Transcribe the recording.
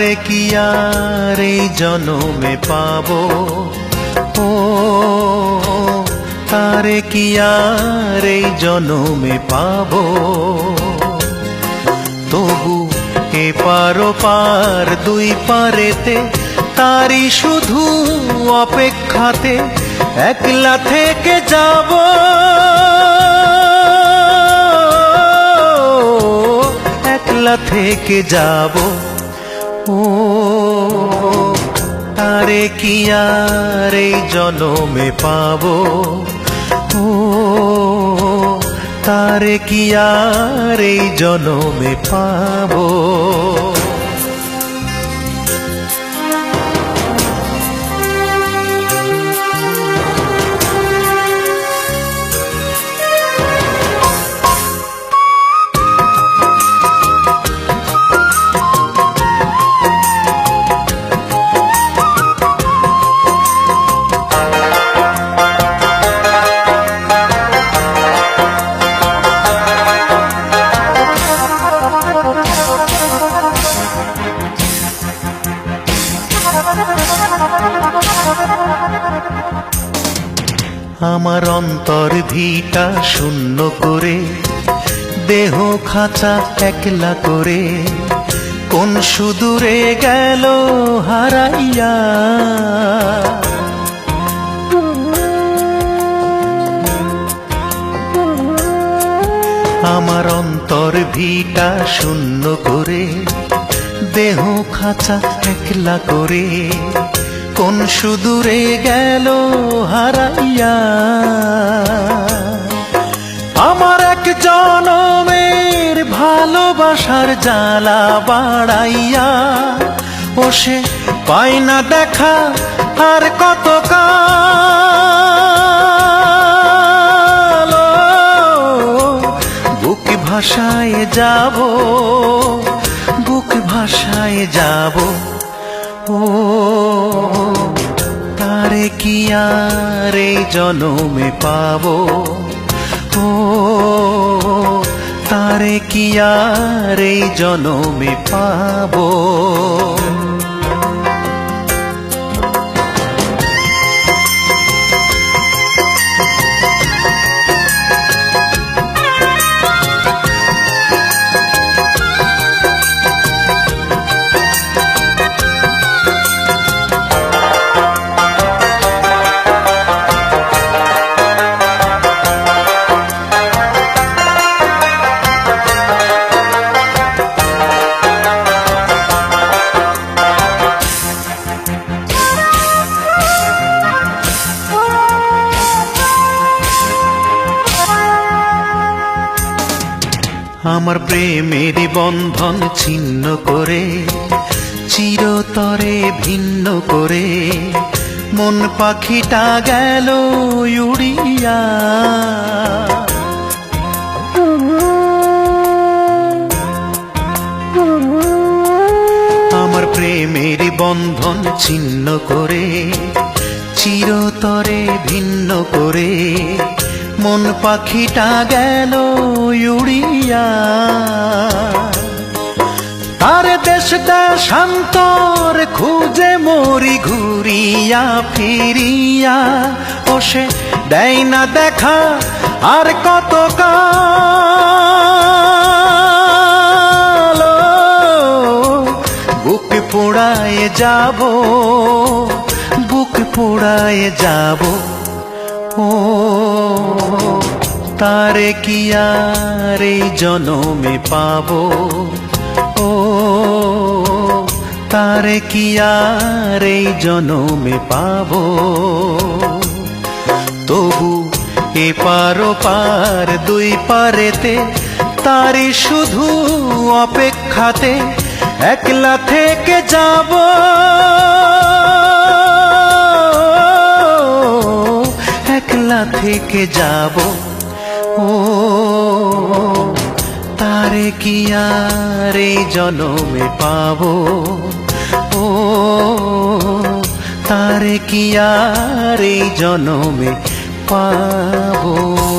তারে কি আর এই জনমে পাবো? ও, তারে কি আর এই জনমে পাবো? তবু এ পারো পার দুই পারেতে, তারি শুধু অপেক্ষাতে একলা থেকে যাব। একলা থেকে যাব। ও তারে কি আর এই জনমে পাব? ও তারে কি আর এই জনমে পাবো? আমার অন্তর ভিটা শূন্য করে, দেহ খাঁচা একলা করে, কোন সুদূরে গেল হারাইয়া। আমার অন্তর ভিটা শূন্য করে, দেহ খাঁচা একলা করে কোন সুদূরে গেল হারাইয়া? আমার এক জনমের ভালোবাসার জ্বালা বাড়াইয়া, ও সে পাই না দেখা আর কত বুক ভাষায় যাব, বুক ভাষায় যাব। ও তারে কি আর এই জনমে পাবো? ও তারে কি আর এই জনমে পাবো? আমার প্রেমের বন্ধন ছিন্ন করে, চিরতরে ভিন্ন করে, মন পাখিটা গেল উড়িয়া। আমার প্রেমের বন্ধন ছিন্ন করে, চিরতরে ভিন্ন করে মন পাখিটা গেল উড়িয়া। তার দেশ দেশান্তর খুঁজে মরি ঘুরিয়া ফিরিয়া। ও সে দেয় না দেখা আর কত বুক পোড়ায় যাব, বুক পোড়ায় যাব। ও তারে কি আর এই জনমে পাবো? ও, তারে কি আর জনমে পাবো? তবু পারো পার দুই পারেতে, তারি শুধু অপেক্ষাতে একলা থেকে যাব। থেকে যাব। ও, তারে কি আর এই জনমে পাব? ও, তারে কি আর এই জনমে পাবো?